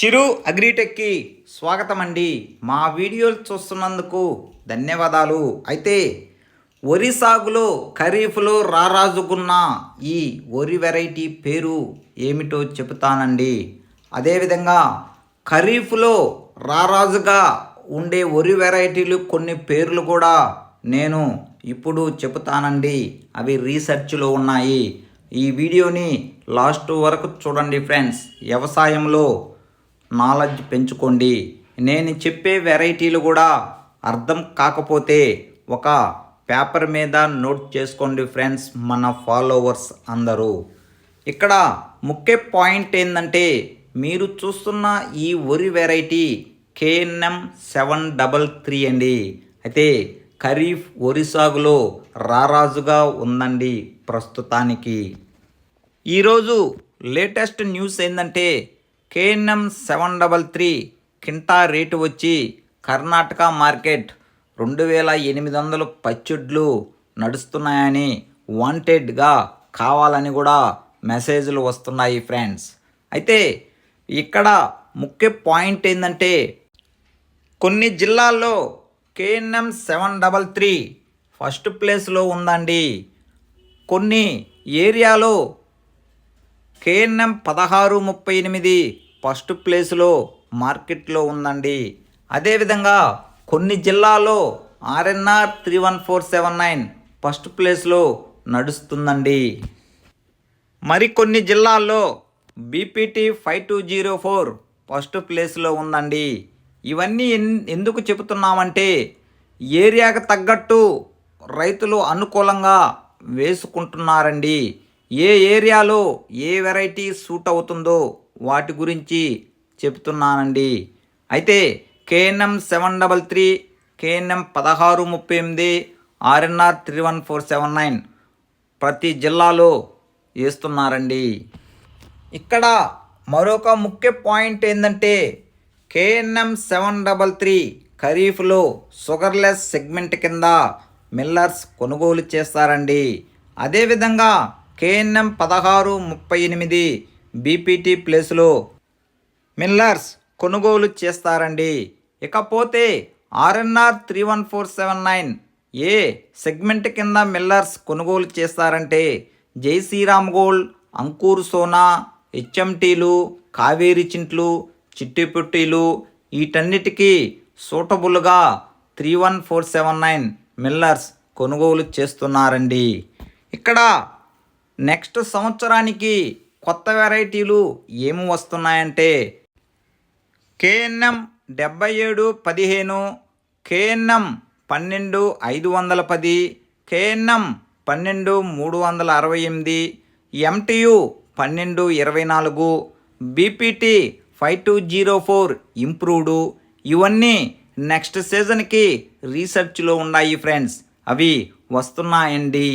చిరు అగ్రిటెక్కి స్వాగతం అండి మా వీడియోలు చూస్తున్నందుకు ధన్యవాదాలు. అయితే వరి సాగులో ఖరీఫ్లో రారాజుకున్న ఈ వరి వెరైటీ పేరు ఏమిటో చెబుతానండి. అదేవిధంగా ఖరీఫ్లో రారాజుగా ఉండే వరి వెరైటీలు కొన్ని పేర్లు కూడా నేను ఇప్పుడు చెబుతానండి. అవి రీసెర్చ్లో ఉన్నాయి. ఈ వీడియోని లాస్ట్ వరకు చూడండి ఫ్రెండ్స్. వ్యవసాయంలో నాలెడ్జ్ పెంచుకోండి. నేను చెప్పే వెరైటీలు కూడా అర్థం కాకపోతే ఒక పేపర్ మీద నోట్ చేసుకోండి ఫ్రెండ్స్ మన ఫాలోవర్స్ అందరూ. ఇక్కడ ముఖ్య పాయింట్ ఏంటంటే మీరు చూస్తున్న ఈ వరి variety KNM seven double three అండి. అయితే ఖరీఫ్ వరి సాగులో రారాజుగా ఉందండి ప్రస్తుతానికి. ఈరోజు లేటెస్ట్ న్యూస్ ఏంటంటే కేఎన్ఎం సెవెన్ డబల్ త్రీ కింటా రేటు వచ్చి కర్ణాటక మార్కెట్ రెండు వేల ఎనిమిది వందలు పచ్చుడ్లు నడుస్తున్నాయని వాంటెడ్గా కావాలని కూడా మెసేజ్లు వస్తున్నాయి ఫ్రెండ్స్. అయితే ఇక్కడ ముఖ్య పాయింట్ ఏంటంటే కొన్ని జిల్లాల్లో KNM seven double three first ప్లేస్లో ఉందండి. కొన్ని ఏరియాలో కేఎన్ఎం పదహారు ముప్పై ఎనిమిది ఫస్ట్ ప్లేస్లో మార్కెట్లో ఉందండి. అదేవిధంగా కొన్ని జిల్లాలో RNR three one four seven nine first ప్లేస్లో నడుస్తుందండి. మరికొన్ని జిల్లాల్లో BPT five two zero four first ప్లేస్లో ఉందండి. ఇవన్నీ ఎన్- ఎందుకు చెబుతున్నామంటే ఏరియాకు తగ్గట్టు రైతులు అనుకూలంగా వేసుకుంటున్నారండి. ఏ ఏరియాలో ఏ వెరైటీ సూట్ అవుతుందో వాటి గురించి చెప్తున్నానండి అయితే KNM seven double three KNM పదహారు ముప్పై ఎనిమిది RNR three one four seven nine ప్రతి జిల్లాలో వేస్తున్నారండి. ఇక్కడ మరొక ముఖ్య పాయింట్ ఏంటంటే కేఎన్ఎం సెవెన్ డబల్ త్రీ ఖరీఫ్లో షుగర్లెస్ సెగ్మెంట్ కింద మిల్లర్స్ కొనుగోలు చేస్తారండి. అదేవిధంగా కేఎన్ఎం పదహారు ముప్పై ఎనిమిది బీపీటీ ప్లేస్లో మిల్లర్స్ కొనుగోలు చేస్తారండి. ఇకపోతే RNR three one four seven nine ఏ సెగ్మెంట్ కింద మిల్లర్స్ కొనుగోలు చేస్తారంటే జై శ్రీరామ్ గోల్డ్ అంకూర్ సోనా హెచ్ఎంటీలు కావేరి చింట్లు చిట్టిపుట్టీలు వీటన్నిటికీ సూటబుల్గా three one four seven nine millers కొనుగోలు చేస్తున్నారండి. ఇక్కడ నెక్స్ట్ సంవత్సరానికి కొత్త వెరైటీలు ఏమి వస్తున్నాయంటే కేఎన్ఎం డెబ్బై ఏడు పదిహేను కేఎన్ఎం పన్నెండు ఐదు వందల పది కేఎన్ఎం పన్నెండు మూడు వందల అరవై ఎనిమిది ఎంటియు పన్నెండు ఇరవై నాలుగు BPT five two zero four improved. ఇవన్నీ నెక్స్ట్ సీజన్కి రీసెర్చ్లో ఉన్నాయి ఫ్రెండ్స్. అవి వస్తున్నాయండి.